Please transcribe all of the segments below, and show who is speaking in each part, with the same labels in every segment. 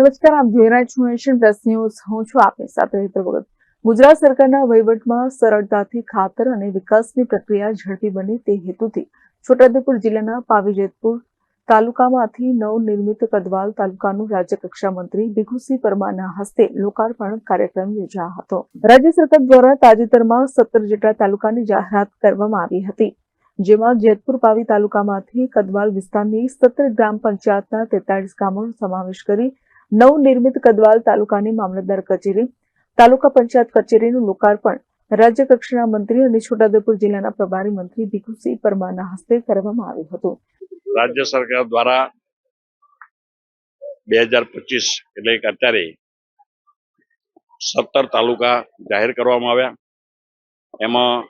Speaker 1: નમસ્કાર, આપ જોઈ રહ્યા છો એશિયન પ્રેસ ન્યૂઝ. હું છું આપની સાથે હેતર ભગત. ગુજરાત સરકારના વહીવટમાં સરળતાથી ખાતર અને વિકાસની પ્રક્રિયા ઝડપી બને તે હેતુથી છોટાઉદેપુર જિલ્લાના પાવીજેતપુર તાલુકામાંથી નવનિર્મિત કદવાલ તાલુકાનું રાજ્ય કક્ષા મંત્રી ભીખુસિંહ પરમારના હસ્તે લોકાર્પણ કાર્યક્રમ યોજાયો હતો. રાજ્ય સરકાર દ્વારા તાજેતરમાં સત્તર જેટલા તાલુકાની જાહેરાત કરવામાં આવી હતી. જેમાં જેતપુર પાવી તાલુકામાંથી કદવાલ વિસ્તારની સત્તર ગ્રામ પંચાયતના તેતાળીસ ગામોનો સમાવેશ કરી નવનિર્મિત કદવાલ તાલુકાની મામલતદાર કચેરી, તાલુકા પંચાયત કચેરીનું લોકાર્પણ રાજ્ય કક્ષાના મંત્રી અને છોટાઉદેપુર જિલ્લાના પ્રભારી મંત્રી ભીખુસિંહ પરમારના હસ્તે કરવામાં આવ્યું હતું.
Speaker 2: રાજ્ય સરકાર દ્વારા બે હજાર પચીસ એટલે કે અત્યારે સત્તર તાલુકા જાહેર કરવામાં આવ્યા. એમાં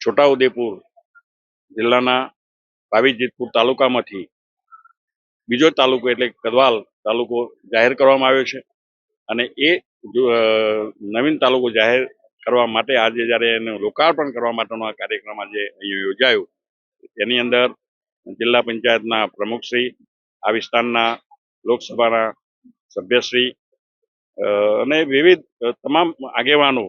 Speaker 2: છોટાઉદેપુર જિલ્લાના પાવીજીતપુર તાલુકામાંથી બીજો તાલુકો એટલે કદવાલ તાલુકો જાહેર કરવામાં આવ્યો છે. અને એ નવીન તાલુકો જાહેર કરવા માટે આજે જ્યારે એનું લોકાર્પણ કરવા માટેનો આ કાર્યક્રમ આજે અહીં યોજાયો, તેની અંદર જિલ્લા પંચાયતના પ્રમુખશ્રી આ વિસ્તારના લોકસભાના સભ્યશ્રી અને વિવિધ તમામ આગેવાનો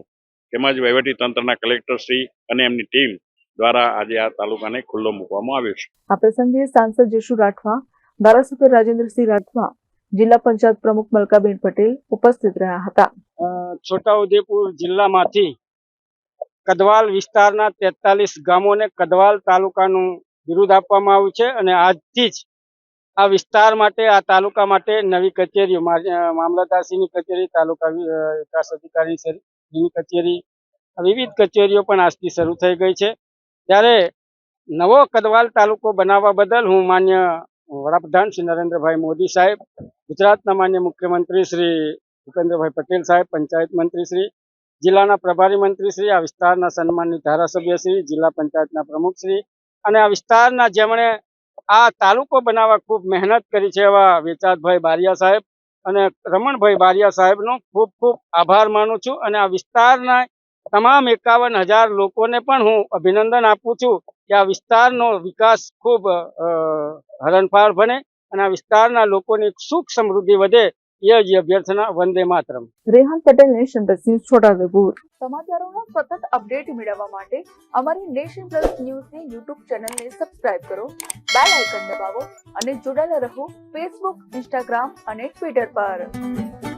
Speaker 2: તેમજ તંત્રના કલેક્ટરશ્રી અને એમની ટીમ દ્વારા આજે આ તાલુકાને ખુલ્લો મૂકવામાં આવ્યો છે.
Speaker 1: આ પ્રસંગે સાંસદ જશુ રાઠવા, ધારાસભ્ય રાજેન્દ્રસિંહ રાઠવા જિલ્લા પંચાયત પ્રમુખ મલકાબેન પટેલ ઉપસ્થિત રહ્યા હતા.
Speaker 3: છોટાઉદેપુર જિલ્લામાંથી કદવાલ વિસ્તારના તેતાલીસ ગામોને કદવાલ તાલુકાનું બિરુદ આપવામાં આવ્યું છે અને આજથી જ આ વિસ્તાર માટે, આ તાલુકા માટે નવી કચેરીઓ મામલતદારશ્રીની કચેરી, તાલુકા વિકાસ અધિકારીની કચેરી વિવિધ કચેરીઓ પણ આજથી શરૂ થઈ ગઈ છે. ત્યારે નવો કદવાલ તાલુકો બનાવવા બદલ હું માન્ય વડાપ્રધાન શ્રી નરેન્દ્રભાઈ મોદી સાહેબ, ગુજરાતના માન્ય મુખ્યમંત્રી શ્રી ભૂપેન્દ્રભાઈ પટેલ સાહેબ, પંચાયત મંત્રી શ્રી, જિલ્લાના પ્રભારી મંત્રી શ્રી, આ વિસ્તારના સન્માનિત ધારાસભ્ય શ્રી, જિલ્લા પંચાયતના પ્રમુખ શ્રી અને આ વિસ્તારના જેમણે આ તાલુકો બનાવવા ખૂબ મહેનત કરી છે એવા વેચાતભાઈ બારિયા સાહેબ અને રમણભાઈ બારિયા સાહેબનો ખૂબ ખૂબ આભાર માનું છું અને આ વિસ્તારના તમામ એકાવન હજાર લોકોને પણ હું અભિનંદન આપું છું કે આ વિસ્તારનો વિકાસ ખૂબ હરણફાળ બને અને આ વિસ્તારના લોકોની સુખ સમૃદ્ધિ વધે એ જ અભ્યર્થના વંદે માતરમ.
Speaker 1: Rehan Patel nation plus news Chhotaudepur સમાચારોના સતત અપડેટ મેળવવા માટે અમારી નેશન પ્લસ ન્યૂઝની યુટ્યુબ ચેનલને સબસ્ક્રાઇબ કરો બેલ આઇકન દબાવો અને જોડાયેલા રહો ફેસબુક ઇન્સ્ટાગ્રામ અને ટ્વિટર પર.